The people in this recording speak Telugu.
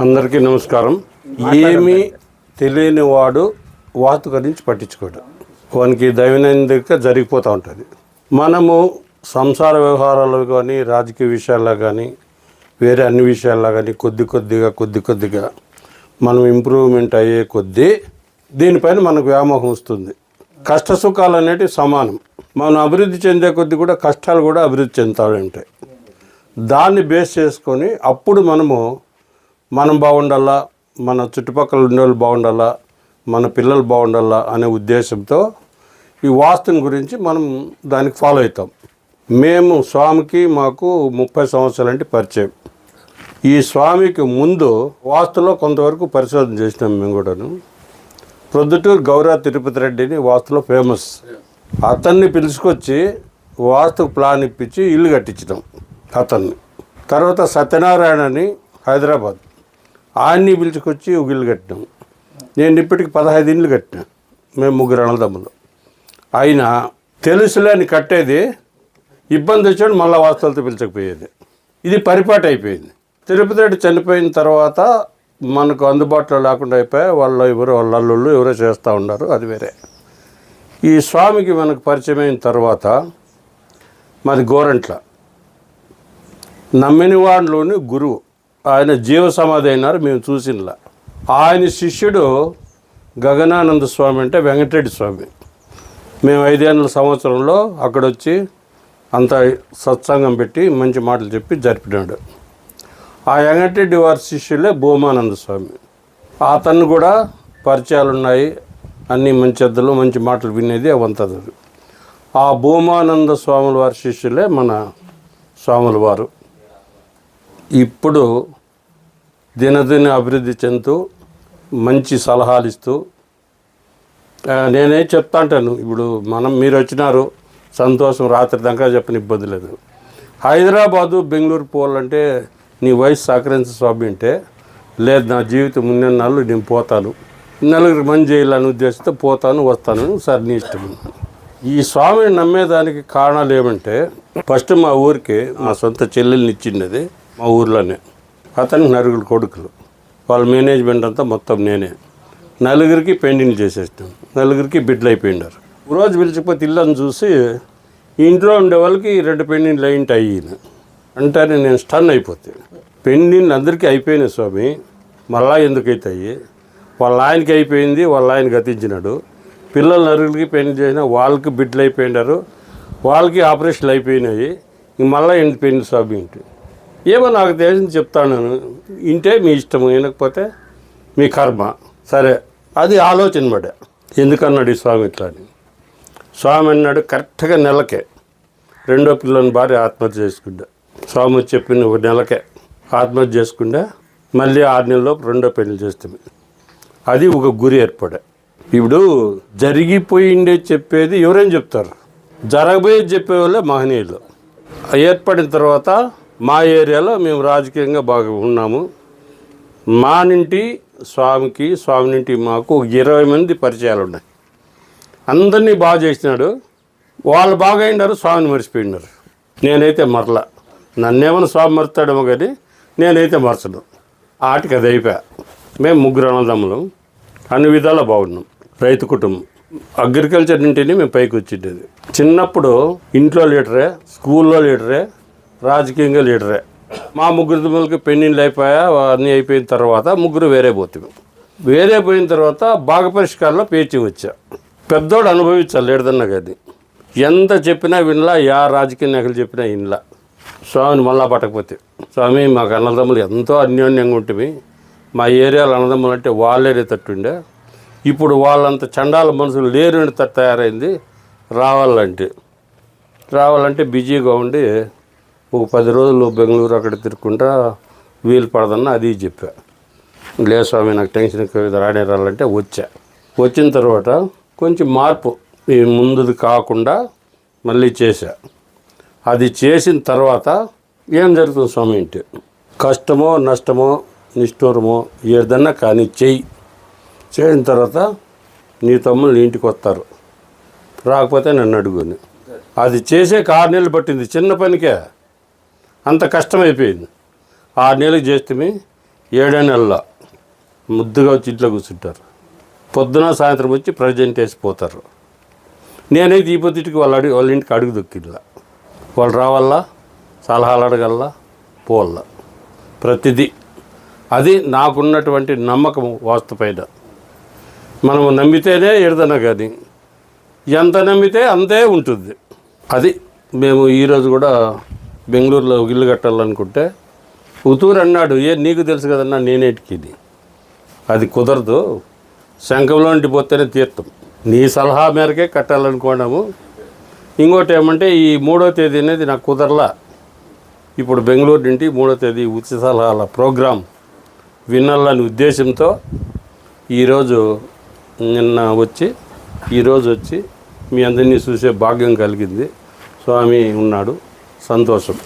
అందరికీ నమస్కారం. ఏమీ తెలియని వాడు వాస్తు గురించి పట్టించుకోడు. వానికి దైవనందిక జరిగిపోతూ ఉంటుంది. మనము సంసార వ్యవహారాలు కానీ రాజకీయ విషయాల్లో కానీ వేరే అన్ని విషయాల్లో కానీ కొద్ది కొద్దిగా కొద్ది కొద్దిగా మనం ఇంప్రూవ్మెంట్ అయ్యే కొద్దీ దీనిపైన మనకు వ్యామోహం వస్తుంది. కష్ట సుఖాలు అనేటివి సమానం. మనం అభివృద్ధి చెందే కొద్ది కూడా కష్టాలు కూడా అభివృద్ధి చెందుతూ ఉంటాయి. దాన్ని బేస్ చేసుకొని అప్పుడు మనము మనం బాగుండాలా మన చుట్టుపక్కల ఉండే వాళ్ళు బాగుండాలా మన పిల్లలు బాగుండాలా అనే ఉద్దేశంతో ఈ వాస్తుని గురించి మనం దానికి ఫాలో అవుతాం. మేము స్వామికి మాకు ముప్పై సంవత్సరాలంటే పరిచయం. ఈ స్వామికి ముందు వాస్తులో కొంతవరకు పరిశోధన చేసినాం మేము కూడాను. ప్రొద్దుటూరు గౌరవ తిరుపతి రెడ్డిని వాస్తులో ఫేమస్. అతన్ని పిలుచుకొచ్చి వాస్తు ప్లాన్ ఇప్పించి ఇల్లు కట్టించడం అతన్ని. తర్వాత సత్యనారాయణని హైదరాబాద్. ఆయన్ని పిలుచుకొచ్చి ఒక ఇల్లు కట్టినాం. నేను ఇప్పటికి పదహైదు ఇండ్లు కట్టినా మేము ముగ్గురు అన్నదమ్ములు. అయినా తెలుసులేని కట్టేది ఇబ్బంది వచ్చాడు మళ్ళీ వాస్తవాలతో పిలిచకపోయేది. ఇది పరిపాటు అయిపోయింది. తిరుపతి రెడ్డి చనిపోయిన తర్వాత మనకు అందుబాటులో లేకుండా అయిపోయి వాళ్ళు ఎవరో వాళ్ళ అల్లుళ్ళు ఎవరో చేస్తూ ఉన్నారు అది వేరే. ఈ స్వామికి మనకు పరిచయం అయిన తర్వాత మాది గోరంట్ల. నమ్మిన గురువు. ఆయన జీవ సమాధి అయినారు మేము చూసినలా. ఆయన శిష్యుడు గగనానంద స్వామి అంటే వెంకటరెడ్డి స్వామి. మేము ఐదేళ్ళ సంవత్సరంలో అక్కడొచ్చి అంత సత్సంగం పెట్టి మంచి మాటలు చెప్పి జరిపినాడు. ఆ వెంకటరెడ్డి వారి శిష్యులే భూమానంద స్వామి. అతను కూడా పరిచయాలు ఉన్నాయి అన్ని మంచి ఎద్దలు మంచి మాటలు వినేది అవంతది ఆ భూమానంద స్వాముల వారి శిష్యులే మన స్వాముల వారు. ఇప్పుడు దినదిన అభివృద్ధి చెందుతూ మంచి సలహాలు ఇస్తూ నేనే చెప్తా అంటాను. ఇప్పుడు మనం మీరు వచ్చినారు సంతోషం రాత్రి దాకా చెప్పని ఇబ్బంది లేదు. హైదరాబాదు బెంగళూరు పోవాలంటే నీ వయసు సహకరించ స్వామి అంటే లేదు నా జీవితం ఉన్న నేను పోతాను. నలుగురికి మంచి చేయాలని ఉద్దేశంతో పోతాను వస్తాను. సార్ నీ ఇష్టం. ఈ స్వామిని నమ్మేదానికి కారణాలు ఏమంటే ఫస్ట్ మా ఊరికి మా సొంత చెల్లెల్ని ఇచ్చిండేది మా ఊర్లోనే. అతనికి నలుగురు కొడుకులు. వాళ్ళ మేనేజ్మెంట్ అంతా మొత్తం నేనే. నలుగురికి పెయింటింగ్ చేసేస్తాం నలుగురికి బిడ్డలు అయిపోయినారు. రోజు పిలిచిపోతే ఇల్లని చూసి ఇంట్లో ఉండే వాళ్ళకి రెండు పెండింగ్లు అయింటి అయ్యింది అంటే నేను స్టన్ అయిపోతే. పెండింగ్ అందరికీ అయిపోయినాయి స్వామి. మళ్ళా ఎందుకు అవుతాయి వాళ్ళ ఆయనకి అయిపోయింది వాళ్ళ ఆయన గతించినాడు. పిల్లల నలుగురికి పెయింటింగ్ చేసిన వాళ్ళకి బిడ్డలు అయిపోయినారు. వాళ్ళకి ఆపరేషన్లు అయిపోయినాయి. మళ్ళీ ఏంటి స్వామి ఏంటి ఏమో నాకు తెలిసింది చెప్తాను నేను. ఇంటే మీ ఇష్టము వినకపోతే మీ కర్మ. సరే అది ఆలోచన బడ ఎందుకన్నాడు ఈ స్వామి ఇట్లా అని స్వామి అన్నాడు కరెక్ట్గా నెలకే. రెండో పిల్లని భార్య ఆత్మహత్య చేసుకుంటా. స్వామి చెప్పిన ఒక నెలకే. ఆత్మహత్య చేసుకుంటే మళ్ళీ ఆరు నెలల్లో రెండో పెళ్ళి చేస్తాం. అది ఒక గురి ఏర్పడే. ఇప్పుడు జరిగిపోయిండే చెప్పేది ఎవరైనా చెప్తారు? జరగబోయేది చెప్పేవాళ్ళే మహనీయులు. ఏర్పడిన తర్వాత మా ఏరియాలో మేము రాజకీయంగా బాగా ఉన్నాము. మా నుండి స్వామికి స్వామి నుండి మాకు ఇరవై మంది పరిచయాలు ఉన్నాయి. అందరినీ బాగా చేసినాడు. వాళ్ళు బాగా అయినారు స్వామిని మర్చిపోయినారు. నేనైతే మరల. నన్నేమైనా స్వామి మరుతాడేమో కానీ నేనైతే మరచను. ఆటికి అది అయిపోయా. మేము ముగ్గురు అన్నదమ్ములం. అన్ని విధాలా బాగున్నాం. రైతు కుటుంబం. అగ్రికల్చర్ నుంటేనే మేము పైకి వచ్చిండేది. చిన్నప్పుడు ఇంట్లో లీడరే స్కూల్లో లీడరే రాజకీయంగా లీడరే. మా ముగ్గురు దుమ్మలకి పెండింగ్లు అయిపోయా అన్నీ అయిపోయిన తర్వాత ముగ్గురు వేరే పోతుంది వేరే పోయిన తర్వాత భాగ పరిష్కారంలో పేచి వచ్చా. పెద్దోడు అనుభవించాలి లేడదన్నా కానీ ఎంత చెప్పినా వినలా యా రాజకీయ నాయకులు చెప్పినా వినలా. స్వామిని మళ్ళా పట్టకపోతే. స్వామి మాకు అన్నదమ్ములు ఎంతో అన్యోన్యంగా ఉంటుంది మా ఏరియాలో అన్నదమ్ములు అంటే వాళ్ళే తట్టుండే ఇప్పుడు వాళ్ళంత చండాల మనుషులు లేరు తట్టు తయారైంది రావాలంటే. రావాలంటే బిజీగా ఉండి ఒక పది రోజులు బెంగళూరు అక్కడ తిరుక్కుంటా వీలు పడదన్న అది చెప్పా. లే స్వామి నాకు టెన్షన్ ఎక్కువ ఇది రాలంటే వచ్చా. వచ్చిన తర్వాత కొంచెం మార్పు ఈ ముందుది కాకుండా మళ్ళీ చేశా. అది చేసిన తర్వాత ఏం జరుగుతుంది స్వామి ఇంటి కష్టమో నష్టమో నిష్ఠూరమో ఏదన్నా కానీ చెయ్యి. చేసిన తర్వాత నీ తమ్ముళ్ళు ఇంటికి వస్తారు. రాకపోతే నన్ను అడుగుని. అది చేసే ఆరు నెలలు పట్టింది. చిన్న పనికే. అంత కష్టమైపోయింది. ఆరు నెలలకు చేస్తే ఏడో నెలలో ముద్దుగా వచ్చి ఇంట్లో కూర్చుంటారు. పొద్దున సాయంత్రం వచ్చి ప్రజెంట్ వేసిపోతారు నేనైతే ఈ పొద్దుటికి వాళ్ళ అడుగు వాళ్ళ ఇంటికి అడుగు దొక్కిల్లా వాళ్ళు రావాలా? సలహాలు అడగల్లా? పోల్లా ప్రతిదీ. అది నాకున్నటువంటి నమ్మకం వాస్తు పైన. మనము నమ్మితేనే ఎడదన కానీ ఎంత నమ్మితే అంతే ఉంటుంది. అది మేము ఈరోజు కూడా బెంగళూరులో ఒక ఇల్లు కట్టాలనుకుంటే ఉతూరు అన్నాడు ఏ నీకు తెలుసు కదన్నా నేనేటికి అది కుదరదు. శంఖంలో నుండి పోతేనే తీర్థం. నీ సలహా మేరకే కట్టాలనుకున్నాము. ఇంకోటి ఏమంటే ఈ మూడో తేదీ అనేది నాకు కుదరలా. ఇప్పుడు బెంగళూరు నుండి మూడో తేదీ ఉచిత సలహాల ప్రోగ్రాం వినాలని ఉద్దేశంతో ఈరోజు నిన్న వచ్చి ఈరోజు వచ్చి మీ అందరినీ చూసే భాగ్యం కలిగింది. స్వామి ఉన్నాడు. సంతోషం